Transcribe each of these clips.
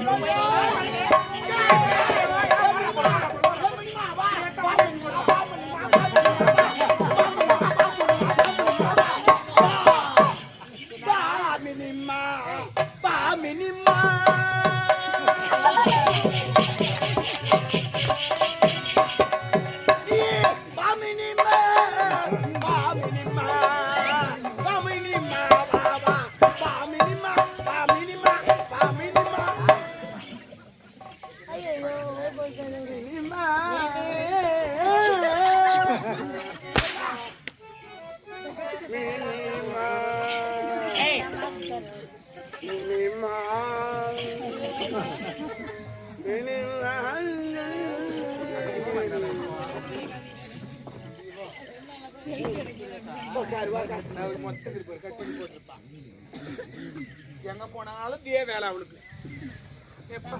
Yeah. எங்க போனாலும் இதே வேலை அவளுக்கு. எப்பா?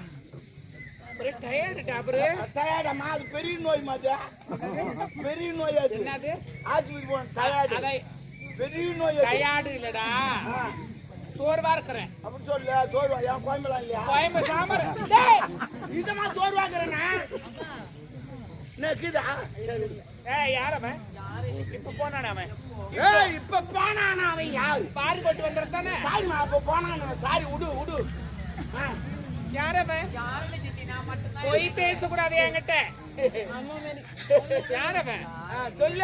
ஒரே டயர்டு அப்புறம்? டயர்டம்மா அது பெரிய நோய் மாதிரி பெரிய நோய் அது. என்னது? ஆஸ்பத்திரி போன டயர்டு பெரிய நோய். டயர்டு இல்லடா. சோர்வா இருக்கிறேன். அப்படி சொல்லு சோர்வா. என் கோயம்பலாம் இல்லையா? கோயம்பு சாமர் இதமா சோர்வாக்குறேன்னா நெக்குதா ஏய் யார் அவன்? இப்ப போனானே அவன்? ஏய் இப்ப போனானா அவன் யாரு? பாரி போட்டு வந்துறது தானே? சாரி நான் அப்ப போனானா சாரி விடு விடு. ஆ, யார் அவன்? போய் பேசக்கூடாது என்கிட்ட. யார் அவன்? ஆ, சொல்லு.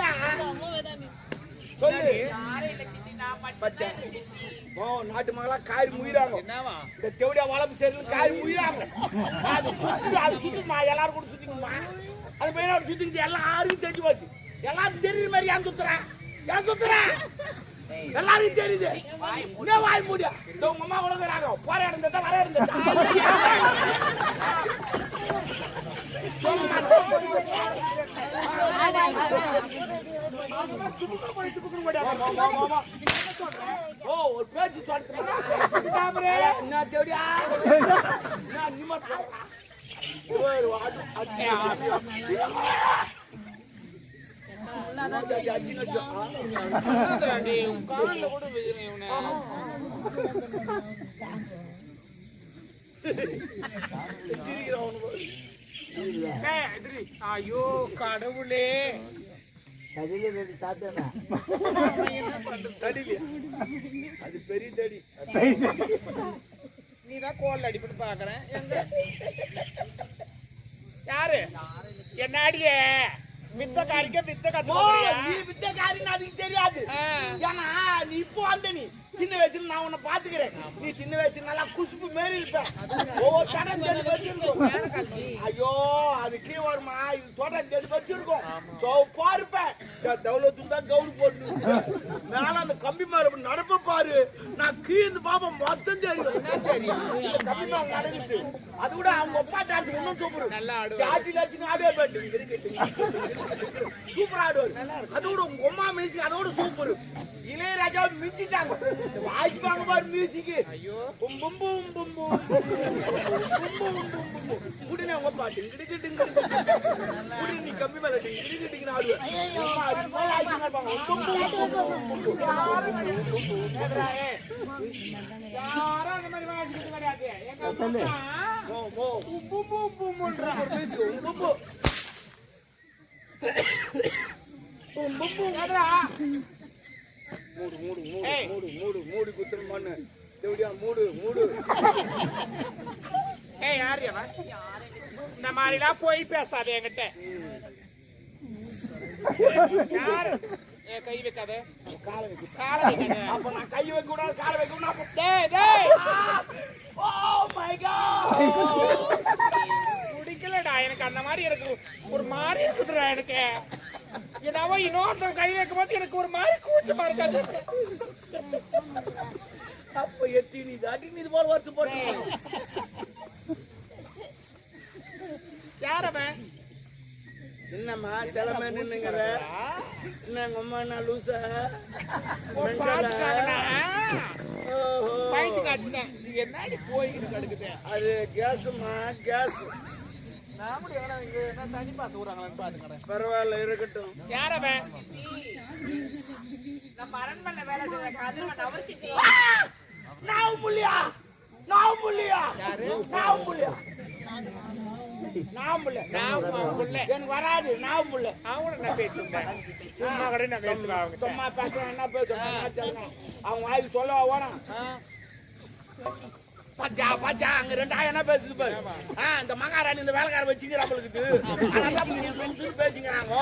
சொல்லு. ஓ நாட்டு மகளா காரி முயிறாங்க. என்னவா? இந்த தேவடியா வளர்ப்பு சேர்ந்து காரி முயிறாங்க. அது சுத்தி அது சுத்துமா? எல்லாரும் கூட சுத்திக்குமா அது பையன் அப்படி சுத்திக்கிட்டு எல்லாம் யாருக்கும் தெரிஞ்சு போச்சு. எல்லாரும் தெரியுற மாதிரி ஏன் சுத்துறேன்? ஏன் சுத்துறேன் எல்லாரும் தெரியுது. என்ன வாய் மூடியா இந்த உங்க அம்மா கொடுக்குறாங்க போற இடம் தத்தா வர இடம் தத்தா ஓ ஒரு பேச்சு சொல்றேன். என்ன விழுகிறேன் இவனை. ஏய், எதிரி. ஐயோ கடவுளே அது பெரிய தடி நீதான் கோல் அடிப்பட்டு பாக்குறேன் எங்க யாரு என்ன அடியே வித்த காரிக்க வித்த ஓ கத்து நீ வித்தக்காரின்னு அதுக்கு தெரியாது. ஏன்னா நீ இப்போ வந்த நீ சின்ன வயசுல நான் உன்னை பாத்துக்கிறேன் நீ சின்ன வயசுல நல்லா குசுப்பு மாரி இருப்ப. ஒவ்வொரு தடம் தேடி வச்சிருக்கும். ஐயோ அது கீழே வருமா? இது தோட்டம் தேடி வச்சிருக்கும். சோ பாருப்ப. தௌலத்து தான் கவுரு போட்டு. மேல அந்த கம்பி மேல நடப்ப பாரு. நான் கீழ்ந்து பாப்பா மொத்தம் தெரியும். கம்பி மேல நடக்குது அது கூட அவங்க அப்பா டான்ஸ் இன்னும் சூப்பர் நல்லா ஆடுவாரு. ஜாதி லட்சம் ஆடுவே பாட்டு சூப்பர் ஆடுவார் அதோட உங்க அம்மா மியூசிக் அதோட சூப்பர் இளையராஜா மிஞ்சிட்டாங்க வாசிப்பாங்க பாரு மியூசிக் ஐயோ பும் பும் பும் பும் பும் உடனே உங்க பாட்டு இங்கிட்டு இங்கிட்டு உடனே நீ கம்மி மேல இங்கிட்டு இங்கிட்டு ஆடுவேன் அம்மா, அது போல ஆடிட்டு இருப்பாங்க. பும் பும் பும் பும் பும் பும். யாரும் அந்த மாதிரி வாசிக்கிறது கிடையாது எங்க அம்மா மோ, மோ. உப்பு உப்பு உப்புன்றா. ஒரு மூடு மூடு மூடு மூடு மூடு மூடு குத்துரு மண்ணு எப்படியா மூடு மூடு ஏய் யார் அவன் இந்த மாதிரிலாம் போய் பேசாத என்கிட்ட யாரு ஏ கை வைக்காத காலை வச்சு காலை வைக்காத அப்ப நான் கை வைக்க கூடாது காலை வைக்க கூடாது டேய் டேய் பிடிக்கலடா எனக்கு அந்த மாதிரி எனக்கு ஒரு மாதிரி இருக்குதுடா எனக்கு. என்னவோ இன்னொருத்தன் கை வைக்கும் போது எனக்கு ஒரு மாதிரி கூச்சமா இருக்காது அப்ப எத்தி நீ தாட்டி நீ இது போல வருத்து போட்டு. யார் அவன்? என்னம்மா சிலமே நின்னுங்கிற? என்ன எங்க அம்மா என்ன லூசா? பயந்து காய்ச்சிட்டேன் நீ என்னடி போய்கிட்டு கிடக்குது அது கேஸ்மா கேஸ். பரவாயில்ல இருக்கட்டும். யார் அவன்? நம்ம அரண்மனை வேலை செய்யற கதிரவன் அவர்கிட்ட. நான் முள்ளியா நான் புள்ளியா நான் புள்ளியா நான் புள்ள நான் புள்ள. எனக்கு வராது நான் புள்ள அவங்கள நான் பேசுறேன் சும்மா கூட நான் அவங்க சும்மா பேசுறேன் என்ன பேசுறேன் அவங்க வாய்க்கு சொல்ல அங்க ரெண்டாயிரம் என்ன பேசுது பாரு. இந்த மகாராணி இந்த வேலைக்கார வச்சுக்கிறாங்களுக்கு பேசிக்கிறாங்க.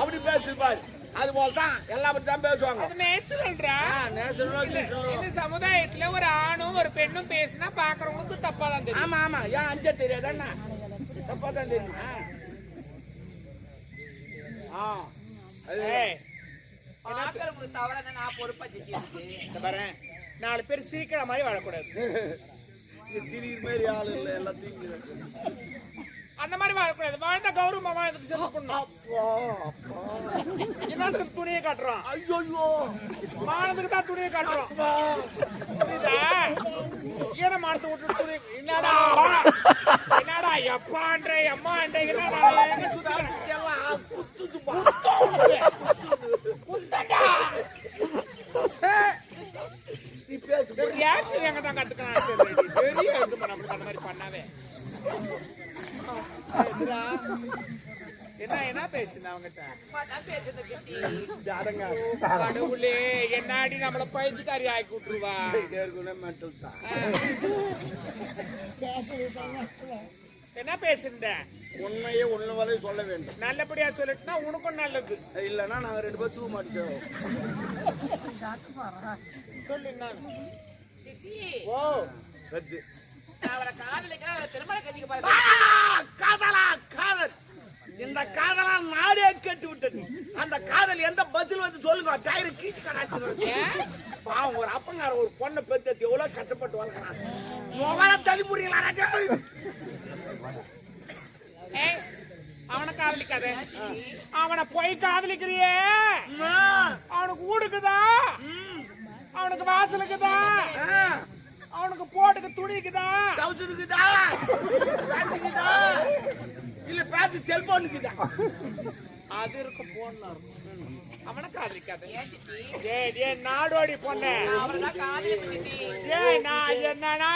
அப்படி பேசுது பாரு. அது போல தான் எல்லா பத்தி தான் பேசுவாங்க. அது நேச்சுரல்ரா. கீசரோ. இந்த சமுதாயத்துல ஒரு ஆணும் ஒரு பெண்ணும் பேசினா பாக்குறவங்களுக்கு தப்பா தான் தெரியும். ஆமா ஆமா. ஏன் அஞ்ச தெரியாது என்ன? தப்பா தான் தெரியுமா ஆ அது நான் பொறுப்பா நாலு பேர் சிரிக்கிற மாதிரி வாழக்கூடாது இங்க சிரிக்கிற மாதிரி ஆள் இல்லை எல்லாத்தையும் அந்த மாதிரி வாழக்கூடாது வாழ்ந்த கௌரவமா வாழ்ந்துட்டு செத்து அப்பா அப்பா என்னத்துக்கு துணியை காட்டுறோம் ஐயோ மானத்துக்கு தான் துணியை காட்டுறோம் புரியுதா ஈன மானத்தை விட்டு துணி என்னடா? குத்துதுப்பா நீ பேசு. ரியாக்ஷன் எங்க தான் தெரியல. பெரிய இது நம்மளுக்கு அந்த மாதிரி பண்ணாவே. என்ன என்ன பேசுன அவங்கிட்ட? கடவுளே என்னாடி நம்மள பைத்தியக்காரி ஆக்கி விட்டுருவா? என்ன பேசுற உண்மையே உண்மை வரை சொல்ல வேண்டும். நல்லபடியா சொல்லிட்டுனா உனக்கும் நல்லது. இல்லைன்னா நாங்க ரெண்டு பேரும் தூக்க மாட்டோம். சொல்லு நான் ஓ ரத்து அவரை பாரு ஆ, காதலா காதல். இந்த காதலா நாடே கெட்டு விட்டது அந்த காதல் எந்த பதில் வந்து சொல்லுங்க? டயர் கீச்சு கடாச்சு பாவம் ஒரு அப்பங்கார ஒரு பொண்ணை பெற்று எவ்வளவு கஷ்டப்பட்டு வளர்க்குறான். முகர தள்ளிமுறீங்களா ஏய் அவனை காதலிக்காத. அவனை போய் காதலிக்கிறியே. அவனுக்கு ஊடுக்குதா? அவனுக்கு வாசலுக்குதா? அவனுக்கு போட்டுக்கு துணிக்குதா? இருக்குதா பேண்ட்டுக்குதா? இல்ல பேச்சு செல்போனுக்குதா? அது இருக்கு போன அவனை காதலிக்காத. ஏய் ஏய் நாடோடி பொண்ணு. தான் காதலிச்சு ஏய் நான் என்னன்னா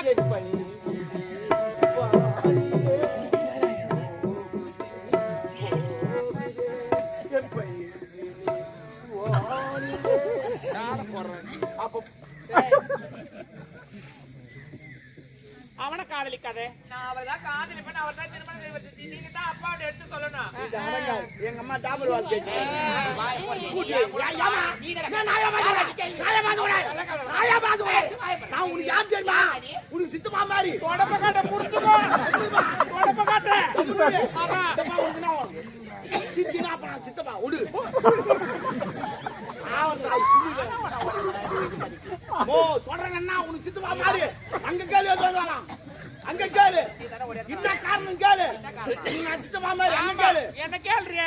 காதலிக்காத நான் அவரை தான் காதலிப்பேன் அவர் தான் திருமணம் செய்வது நீங்க தான் அப்பாவோட எடுத்து சொல்லணும். எங்க அம்மா டாபர் வாழ்க்கை? நான் உனக்கு யார் தெரியுமா? உனக்கு சித்தப்பா மாதிரி. தொடப்ப காட்ட புரிஞ்சுக்கோ தொடப்ப காட்ட? சித்தினா நான் சித்தப்பா, விடு. ஓ, சொல்றேன்னா உனக்கு சித்தப்பா மாதிரி. அங்க கேளு, எது வேணாம். அங்க கேளு. என்ன காரணம் கேளு. நீ சித்தப்பா மாதிரி அங்க கேளு. என்ன கேள்றிய?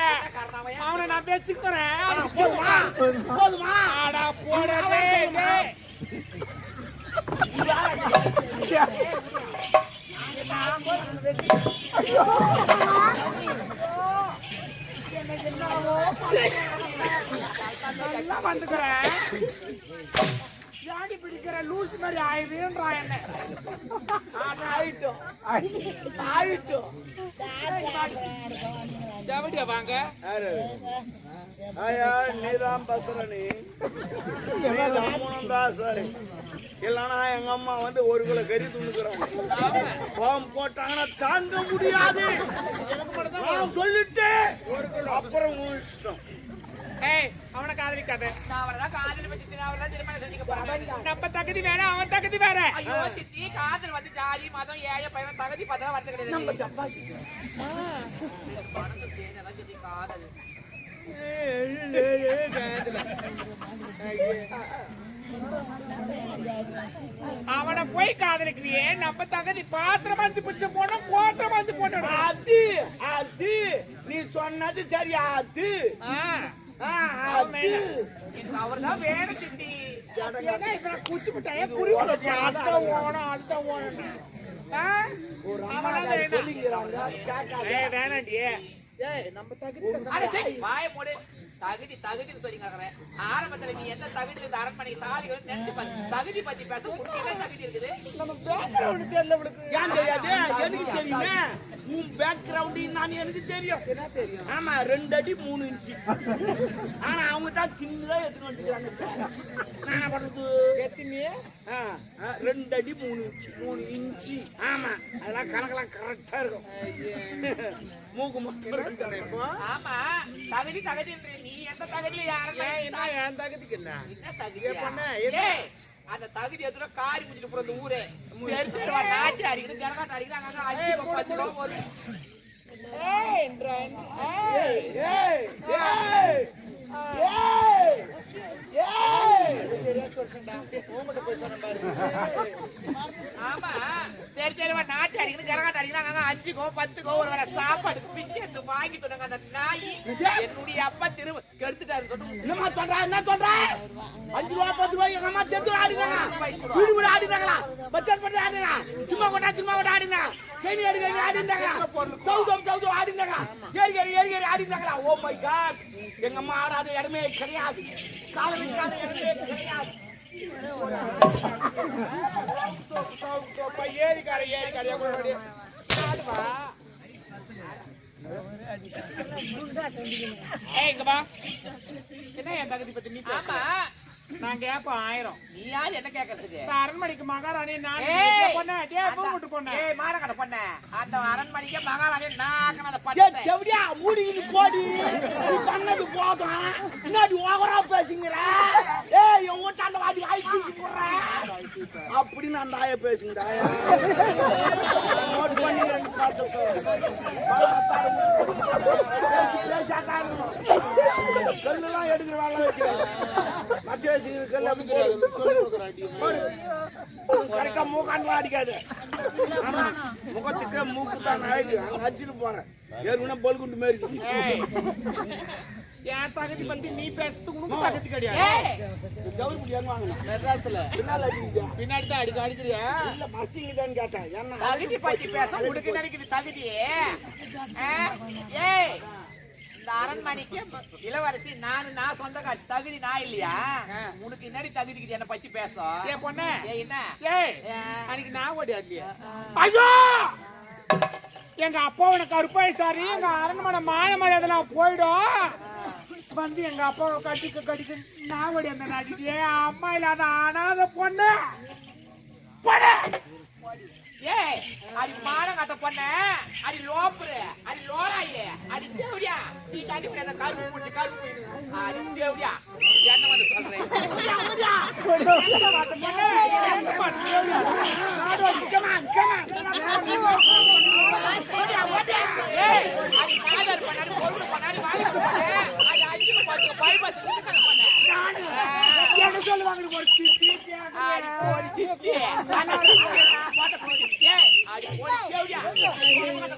அவனை நான் வச்சுக்கிறேன் போதுமா? போதுமா? ஆடா போடவே டேய். நல்லா ஜாடி பிடிக்கிற லூஸ் மாதிரி ஆயுதுன்றா என்ன ஆயிட்டோம் ஆயிட்டோம் ஜவடியா வாங்க யாரு ஆயா நீதான் பசரணி நீதான் சரி இல்லைன்னா எங்க அம்மா வந்து ஒரு கிலோ கறி துணுக்குறாங்க பாம் போட்டாங்கன்னா தாங்க முடியாது சொல்லிட்டு அப்புறம் இஷ்டம் ஏய் அவனை காதலிக்காத. நான் அவரை தான் திருமணம் செஞ்சுக்க போறேன். நம்ம தகுதி வேற அவன் தகுதி வேற. ஐயோ சித்தி காதல் வந்து ஜாதி மதம் ஏழை பையன் தகுதி பார்த்தா வரது கிடையாது. சித்தி. காதல். அவனை போய் காதலிக்கிறியே நம்ம தகுதி பாத்திரம் வந்து பிச்சை போனோம் கோத்திரம் வந்து போட்டோம் அது அது நீ சொன்னது சரி அது. அவர் தான் வேணும் சித்தி. ஏன்னா இப்ப குச்சி மிட்டாய புரியுது அதுதான் ஓணும் அதுதான் ஓணும் ஒரு அம்மா சொல்லிக்கிறாங்க கேட்காத. ஏய் வேணாண்டி. ஏய் நம்ம தகுதி வாயை தகுதி தகுதின்னு சொல்லி கேக்குறேன் ஆரம்பத்துல நீ எந்த தகுதி இருந்து அரண்மனைக்கு தாலி நினைச்சு பாரு. தகுதி பத்தி பேச என்ன தகுதி இருக்குது? நம்ம பேக்ரவுண்ட் தெரியல உங்களுக்கு ஏன் தெரியாது? எனக்கு தெரியுமே? உன் பேக்ரவுண்ட் நான் எனக்கு தெரியும். என்ன தெரியும்? ஆமா ரெண்டு அடி மூணு இன்ச்சு. ஆனா அவங்க தான் சின்னதா எடுத்துட்டு வந்துக்கிறாங்க. நான் பண்றது? எத்தனையே? ரெண்டு அடி மூணு இன்ச்சு. மூணு இன்ச்சு. ஆமா அதெல்லாம் கணக்கெல்லாம் கரெக்டா இருக்கும். மூக்கு மஸ்து ஆமா தகுதி தகுதி நீ. எந்த தகுதியில யாரும் என்ன என் தகுதிக்கு என்ன? என்ன தகுதி பொண்ணு, அந்த தகுதி எதுல காரி முடிச்சிட்டு போற அந்த ஊரே. நாட்டி அடிக்கணும் ஜனகாட்ட அடிக்கணும் அங்க அஞ்சு பத்து ரூபா ஏய் ஏய் ஏய் ஏய் ஏய் பாரு ஆமா தெரு தெருவா நாட்டி அடிக்கணும் ஜனகாட்ட அடிக்கணும் அங்க அஞ்சுக்கோ பத்துக்கோ ஒரு வேளை சாப்பாடுக்கு பிச்சை. வாங்கி சொன்னாங்க அந்த நாய் என்னுடைய அப்பா திரும்ப கெடுத்துட்டாரு சொல்லு என்னம்மா சொல்ற என்ன சொல்ற அஞ்சு ரூபா பத்து ரூபாய் எங்க அம்மா தெரிஞ்சு ஆடினாங்க வீடு வீடு ஆடினாங்களா பச்சை பட்டு ஆடினா சும்மா கொண்டா சும்மா கொண்டா ஆடினா கேணி அடி கேணி ஆடினாங்க சவுதம் சவுதம் ஆடினாங்க ஏறி ஏறி ஏறி ஏறி ஆடினாங்களா ஓ மை காட் எங்க அம்மா ஆடாத இடமே கிடையாது கால வைக்காத இடமே கிடையாது ஏரிக்கார ஏரிக்கார எவ்வளவு ஏய் இங்க வா. என்ன என் தகுதி பத்தி நீ ஆமா. நான் கேப்பேன் ஆயிரம். நீ யார் என்ன கேக்குறதுக்கு? இந்த அரண்மனைக்கு மகாராணி நான் பொண்ணு. டே பூ அந்த- விட்டு பொண்ணு. ஏய், பொண்ணு. அந்த அரண்மனைக்கே மகாராணி நாக்கன அந்த ஏய், பட்டத்தை. எப்படியா மூடிக்கிட்டு போடி. நீ பண்ணது போதும். முன்னாடி ஓவரா பேசுங்கிற? ஏய் என் வீட்டாண்ட வாடி வாய் தூக்கி அப்படின்னு அந்த ஆய பேசுங்க ஆயா நோட். பேசி. கல்லெல்லாம் எடுக்கிற வேலை வைக்கிறேன். கரெக்டா மூக்காண்டு அடிக்காது. முகத்துக்கு மூக்கு தான் ஆயிடுச்சு அங்க அடிச்சுட்டு போறேன். ஏற்கனவே பல்குண்டு. ஏய். என் தகுதி பத்தி நீ பேசுறதுக்கு உனக்கு தகுதி கிடையாது. ஏய், கவுரி பிடி எங்க வாங்கின? மெட்ராஸ்ல. பின்னால பின்னாடி தான் அடிக்க அடிக்கிறியா? இல்ல மசிங்கதான்னு கேட்டேன். என்ன தகுதி பத்தி பேச உனக்கு நினைக்குது தகுதி? ஏய், இந்த அரண்மனைக்கு இளவரசி நானு நான் சொந்தக்காரி தகுதி நான் இல்லையா? உனக்கு என்னடி தகுதி இருக்குது? என்ன பத்தி பேச. ஏ பொண்ணு. என்ன? அன்னைக்கு நான் ஓடி இல்லையா? ஐயோ! எங்க அப்பாவோட கருப்பாயிச்சாரி எங்க அரண்மனை மான மரியாதை போயிடும் வந்து எங்க அப்பாவை கட்டிக்க கட்டிக்க நான் ஓடி அந்த அம்மா இல்லாத அனாத பொண்ணு. போடு. ஏய் அடி மானம் கட்ட பொண்ண. அடி லோப்புரு. அடி லோராயே அடி தேவடியா. நீ போய் அந்த கருப்பு பூச்சி கருப்பு போயிடு. அடி தேவடியா. என்ன வந்து சொல்றேன் சொல்லுவாங்க ஒரு சித்தி அடி போடி சித்தி. கருப்பு பூச்சி லல்ல லல்ல காடி வந்து பண்ண அடி அண்டோல் அடி ஒரு டோல் வராது பொண்ணு வெளிய வராதே ஐயோ நான் அவுட் அவுட் ரோட் ரோடா எப்படியா நீ அவுட்டு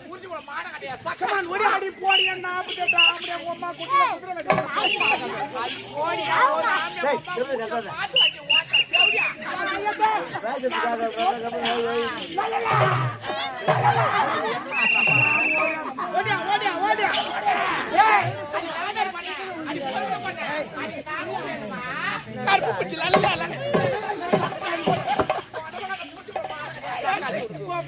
சரிங்க என்ன அவுட்டு நீ கோர்ட்டு முன்னாடி திட்டிங்கிற எல்லாரும்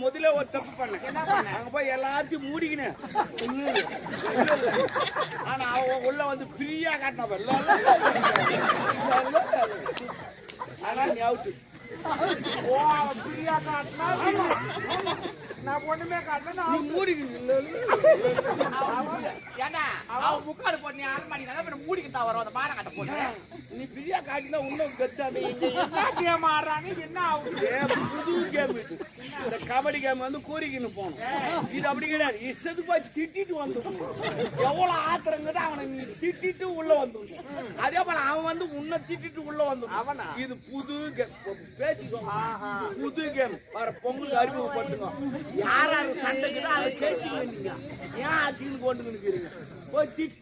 முதல்ல ஒரு தப்பு பண்ண அங்க போய் எல்லாத்தையும் மூடிக்கினேன் ஆனா அவன் உள்ள வந்து ஃப்ரீயா காட்டினா ஆனா நீ அவுட்டு ஓ அவன் பிரியா காட்டினா நான் ஒண்ணுமே காட்டல நான் மூடிக்கிங்க ஏண்டா அவன் முக்காடு போட்டு அரண்மனை தான் மூடிக்கிட்டா வரும் அந்த மானம் கட்ட போட்டு. நீ ஃப்ரீயா காட்டினா இன்னும் கத்தாது. என்ன கேம் ஆடுறாங்க என்ன ஏ, புது கேம் இது. இந்த கபடி கேம் வந்து கூறிக்கின்னு போகணும் இது அப்படி கிடையாது. இஷ்டத்துக்கு போய் திட்டிட்டு வந்து எவ்வளவு ஆத்திரங்குது அவனை நீ திட்டிட்டு உள்ள வந்து அதே போல அவன் வந்து உன்னை திட்டிட்டு உள்ள வந்து அவனா? இது புது கேம். புது கேம். வர பொங்கல் அறிமுகப்படுத்துங்க. யார் யார் சண்டைக்குதோ அதை பேச்சுங்க ஏன் ஆச்சுன்னு கொண்டு நிற்கிறீங்க போய் திட்.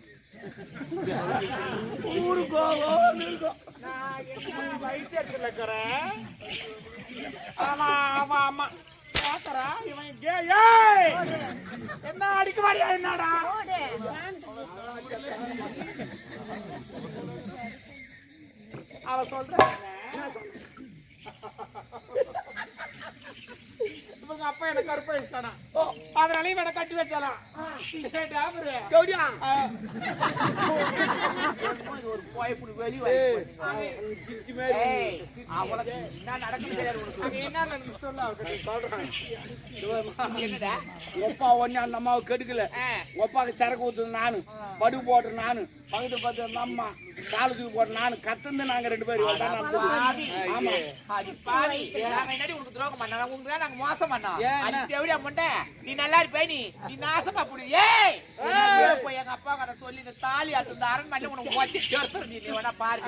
ஊரு ஓன்னு இருக்கும் நான் இருக்கிறேன் ஆமா ஆமா ஆமா. இவன் கே என்ன அடிக்க என்னடா? அவ சொல்றாங்க இவங்க அப்பா எனக்கு கருப்பை வச்சுட்டானா அதனால இவனை கட்டி வச்சாலாம் இது ஒரு போய்ப்புடி வெளி என்ன நடக்குது தெரியாது உனக்கு. அங்க என்ன சொல்லு ஒப்பா ஒன்னு அந்த அம்மாவை கெடுக்கல. ஒப்பாக்கு சரக்கு ஊத்துது நானு. படுகு போட்டு நானு. பக்கத்து பக்கத்து அந்த அம்மா காலு தூக்கி போட்டு நானு. கத்துந்து நாங்க ரெண்டு பேரும். ஆமா. துரோகம் உனக்கு தான் நாங்க மோசம் பண்ணோம். ஏன் அடி என்ன? தேவடியா முண்டை. நீ நல்லா இருப்ப நீ. நீ நாசமா போடு. ஏய்! போய் எங்க அப்பா கிட்ட சொல்லி இந்த தாலி அறுத்து இந்த அரண்மனையில உனக்கு ஒட்டி சேர்த்துரு நீ. வேணா பாரு.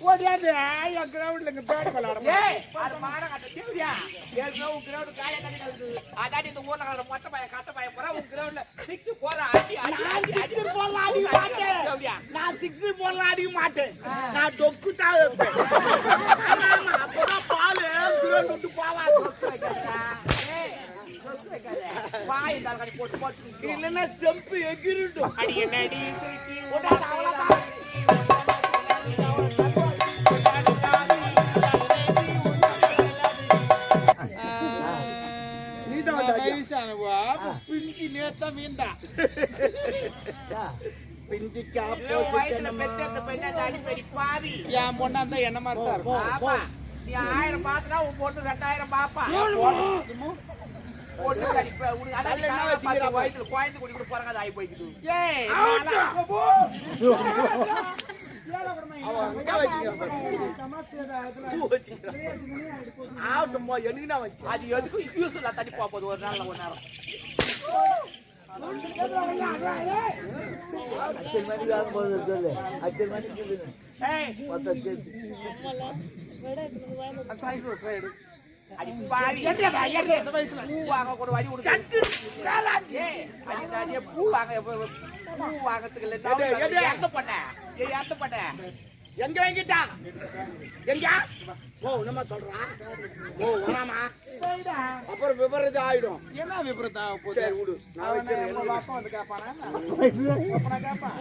ஓடியாந்து என் கிரவுண்ட்ல இங்க பேட் விளையாட ஏய்! அது மானம் கட்ட. ஏற்கனவே உன் ground காய கட்டி கிடக்குது. அதாடி இந்த ஊர்ல கிடக்குற மொட்டை பையன், கட்டை பையன் பூரா உன் groundல six போடுற அடி, அடி, அடி, அடி. போடலாம் அடிக்க மாட்டேன். நான் சிக்ஸர் போடலாம் அடிக்க மாட்டேன் நான் டொக்கு தான் வைப்பேன் ஆமா, அப்பதான் பாலு கிரௌண்ட் விட்டு போவாது. ஏய். வாய் போட்டு போட்டு இல்லைன்னா செம்பு எகிரிட்டும் அடி சிரிக்கி விடாத, பிஞ்சு நேத்தா மீண்டா பிஞ்சிக்கா பெண்ணை அடிப்படி பாவி. என் பொண்ணா இருந்தா என்ன மாதிரி தான் இருக்கும் ஆமா. நீ ஆயிரம் பாத்துனா உன் பொண்ணு ரெண்டாயிரம் பாப்பா. வயித்துல குழந்தை குடி கூட பிறகு அது ஆகி போய்க்குது. ஏய். நாளா. ஆகட்டும்மா, எனக்கு நான். அது எதுக்கும் use இல்ல தண்ணி போக போகுது ஒரு நாள்ல ஒரு நேரம். அச்சல் மணிக்கு ஆகும்போது சொல்லு அச்சல் மணிக்கு மொத்த சேர்த்து பூ வாங்க பூ எங்க வாங்கிட்டா எங்க? ஓ என்னம்மா சொல்றான் ஓ வராமா? அப்புறம் விபரீதம் ஆயிடும். என்ன விபரீதம் ஆக போகுது? சரி விடு. நான் வச்சிருக்கேன். அப்பா வந்து கேட்பானா? என்ன? அப்பனா கேட்பான்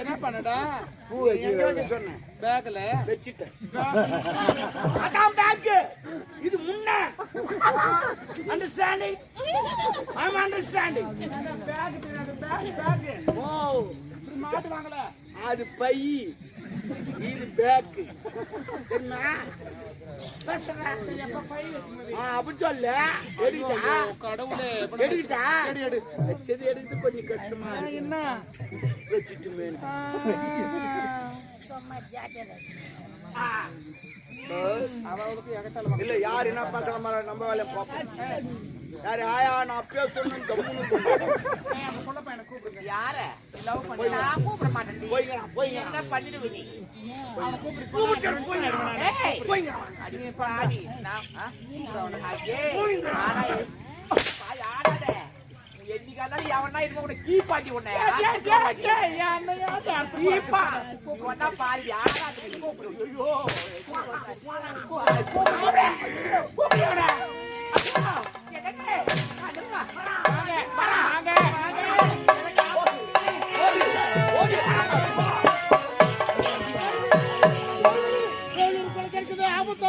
என்ன பண்ணடா பூ வைக்க சொன்னேன் பேக்ல. வச்சுட்டேன். அதான் பேக் இது முன்ன. Understanding I understanding back back back ஓ மாட்டு வாங்கல. அது பை இது பேக் அப்படி சொல்ல எடுக்கிட்டா? கடவுளே. வச்சது எடுத்து கொஞ்சம் கஷ்டமா. என்ன? வச்சுட்டு மேல அவளுக்கு எகத்தால இல்ல யார் என்ன மாதிரி நம்ம வேலையை பார்ப்போம் யாரு ஆயா நான் கம்முன்னு அந்த புள்ள பையனை கூப்பிடுங்க யார? love பண்ண? நான் கூப்பிட மாட்டேன்டி. போய்ங்க போய்ங்க என்ன பண்ணிடுவ நீ? கூப்பிட்டு போய்ங்க போய்ங்க அடி பாவி. நான், ஆ? உனக்கு ஐயே, நானா இது? பாய், ஆடாத. என்னைக்கா இருந்தாலும் எவனா இருக்க உன்னை கீப்பாக்கி உன்னை. கீப்பா. நீ ஒண்ணா பாரு, ஆடாத. நீ கூப்பிடு. ஐயோ. கூப்பிடு. கூப்பிடு ஆபத்தா